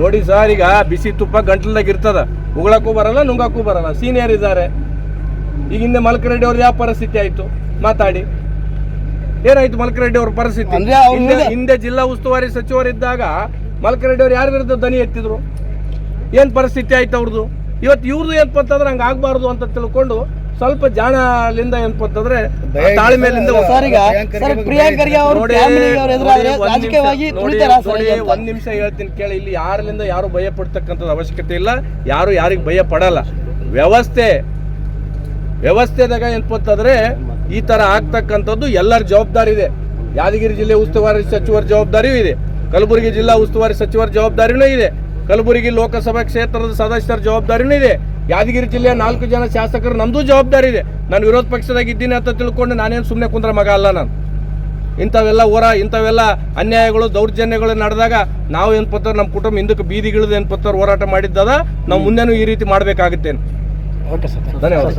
ನೋಡಿ ಸರ್ ಈಗ ಬಿಸಿ ತುಪ್ಪ ಗಂಟ್ಲದಾಗ ಇರ್ತದ. ಉಗಳಕ್ಕೂ ಬರಲ್ಲ ನುಂಗಕ್ಕೂ ಬರಲ್ಲ. ಸೀನಿಯರ್ ಇದ್ದಾರೆ. ಈಗ ಹಿಂದೆ ಮಲ್ಕರೆಡ್ಡಿ ಅವ್ರದ್ದು ಯಾವ ಪರಿಸ್ಥಿತಿ ಆಯ್ತು. ಮಾತಾಡಿ. ಏನಾಯ್ತು ಮಲ್ಕರೆಡ್ಡಿ ಅವ್ರ ಪರಿಸ್ಥಿತಿ? ಹಿಂದೆ ಹಿಂದೆ ಜಿಲ್ಲಾ ಉಸ್ತುವಾರಿ ಸಚಿವರಿದ್ದಾಗ ಮಲ್ಕರೆಡ್ಡಿ ಅವ್ರು ಯಾರ ವಿರುದ್ಧ ದನಿ ಎತ್ತಿದ್ರು? ಏನ್ ಪರಿಸ್ಥಿತಿ ಆಯ್ತು ಅವ್ರದ್ದು ಇವತ್ತು ಇವ್ರದ್ದು ಏನಪ್ಪ ಅಂತಂದ್ರೆ ಹಂಗ ಆಗಬಾರದು ಅಂತ ತಿಳ್ಕೊಂಡು ಸ್ವಲ್ಪ ಜಾಣಲಿಂದ ಏನಪ್ಪ ಅಂತಂದ್ರೆ ತಾಳ್ಮೇಲಿಂದ ಒಂದ್ ರಾಜಕೀಯವಾಗಿ ನಿಮಿಷ, ಹೇಳ್ತೀನಿ ಕೇಳಿ ಇಲ್ಲಿ ಯಾರಿಂದ ಯಾರು ಭಯ ಪಡ್ತಕ್ಕಂಥದ್ದು ಅವಶ್ಯಕತೆ ಇಲ್ಲ ಯಾರು ಯಾರಿಗೆ ಭಯ ಪಡಲ್ಲ. ವ್ಯವಸ್ಥೆ ವ್ಯವಸ್ಥೆದಾಗ ಏನಪ್ಪ ಅಂತಂದ್ರೆ ಈ ತರ ಆಗ್ತಕ್ಕಂಥದ್ದು ಎಲ್ಲರ ಜವಾಬ್ದಾರಿ ಇದೆ. ಯಾದಗಿರಿ ಜಿಲ್ಲೆ ಉಸ್ತುವಾರಿ ಸಚಿವರ ಜವಾಬ್ದಾರಿಯೂ ಇದೆ. ಕಲಬುರಗಿ ಜಿಲ್ಲಾ ಉಸ್ತುವಾರಿ ಸಚಿವರ ಜವಾಬ್ದಾರಿನೂ ಇದೆ. ಕಲಬುರಗಿ ಲೋಕಸಭಾ ಕ್ಷೇತ್ರದ ಸದಸ್ಯರ ಜವಾಬ್ದಾರಿನೂ ಇದೆ. ಯಾದಗಿರಿ ಜಿಲ್ಲೆಯ ನಾಲ್ಕು ಜನ ಶಾಸಕರು ನಮ್ದು ಜವಾಬ್ದಾರಿ ಇದೆ. ನಾನು ವಿರೋಧ ಪಕ್ಷದಾಗ ಇದ್ದೀನಿ ಅಂತ ತಿಳ್ಕೊಂಡು ನಾನೇನು ಸುಮ್ಮನೆ ಕುಂದ್ರ ಮಗ ಅಲ್ಲ ನಾನು. ಇಂಥವೆಲ್ಲ ಹೋರ ಇಂಥವೆಲ್ಲ ಅನ್ಯಾಯಗಳು ದೌರ್ಜನ್ಯಗಳು ನಡೆದಾಗ ನಾವು ಏನು ಪತ್ರ ನಮ್ಮ ಕುಟುಂಬ ಹಿಂದಕ್ಕೆ ಬೀದಿಗಿಳಿದು ಪತ್ರ ಹೋರಾಟ ಮಾಡಿದ್ದದ ನಾವು ಮುಂದೆನೂ ಈ ರೀತಿ ಮಾಡಬೇಕಾಗುತ್ತೆ ಓಕೆ ಸರ್ ಧನ್ಯವಾದ.